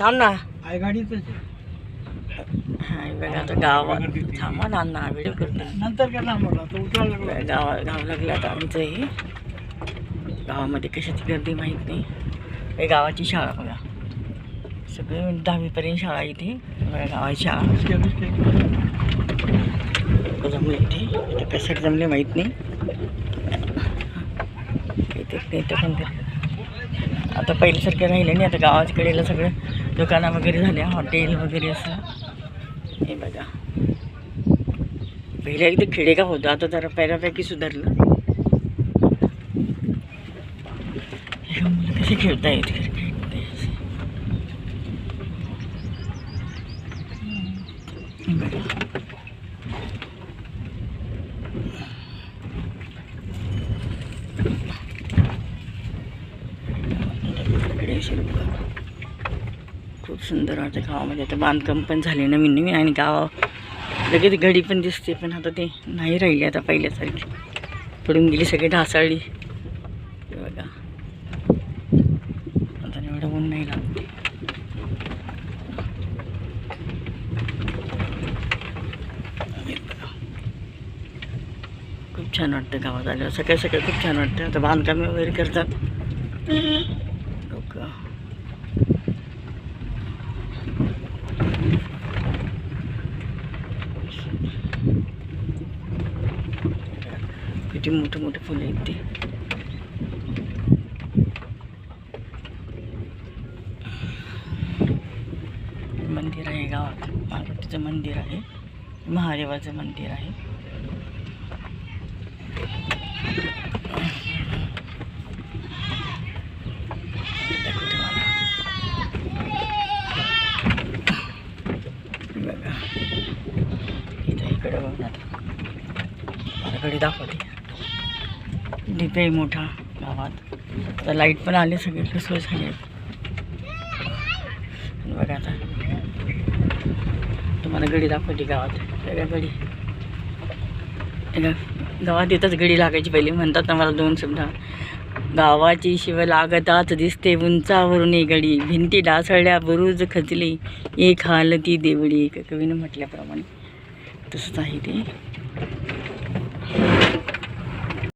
थांब ना. हा हे बघा आता गावात थांबा ना ना व्हिडिओ करतो. नंतर करणार म्हटलं तो उतरायला लागला. गावा गाव लागलं आता आमचं हे गावामध्ये कशाची गर्दी माहीत नाही. हे गावाची शाळा बघा. सगळे दहावीपर्यंत शाळा इथे. बघा गावाची शाळा. जमले इथे. इथे कशासाठी जमले माहीत नाही. इथे इथे पण आता पहिल्यासारखं राहिलं नाही. आता गावाच्या कडेला सगळं. दुकानं वगैरे झाल्या हॉटेल वगैरे असं. हे बघा. पहिल्या एकदा खेडेगाव होतं आता जरा पॅरापॅकी सुधारलं. मुलं कसे खेळता येत खेळता बघा. खूप सुंदर वाटतं गावामध्ये. आता बांधकाम पण झाले नवीन नवीन आणि गाव लगेच घडी पण दिसते पण आता ते नाही राहिली आता पहिल्यासारखी. पडून गेली सगळी ढासाळली. बघा. आता एवढं ऊन नाही लागते. खूप छान वाटतं गावात आल्यावर. सकाळी सकाळी खूप छान वाटतं. आता बांधकामे वगैरे करतात. लोक. किती मोठे मोठे फुलं आहेत ते मंदिर आहे गावात मारुतीचं मंदिर आहे महादेवाचं मंदिर आहे दाखवते मला. बघा इथं इकडे बघा. माझ्याकडे दाखवते. दीप आहे मोठा गावात. आता लाइट पण आले सगळे सोय झाली बघा आता. तुम्हाला गडी दाखवते गावात. सगळ्या गडी. गावात येतच गडी लागायची पहिली. म्हणतात ना मला दोन शब्द. गावाची शिव लागताच दिसते उंचावरून गडी. भिंती डासळल्या बुरुज खचली. एक हालती देवळी. एक कवीनं म्हटल्याप्रमाणे. to study.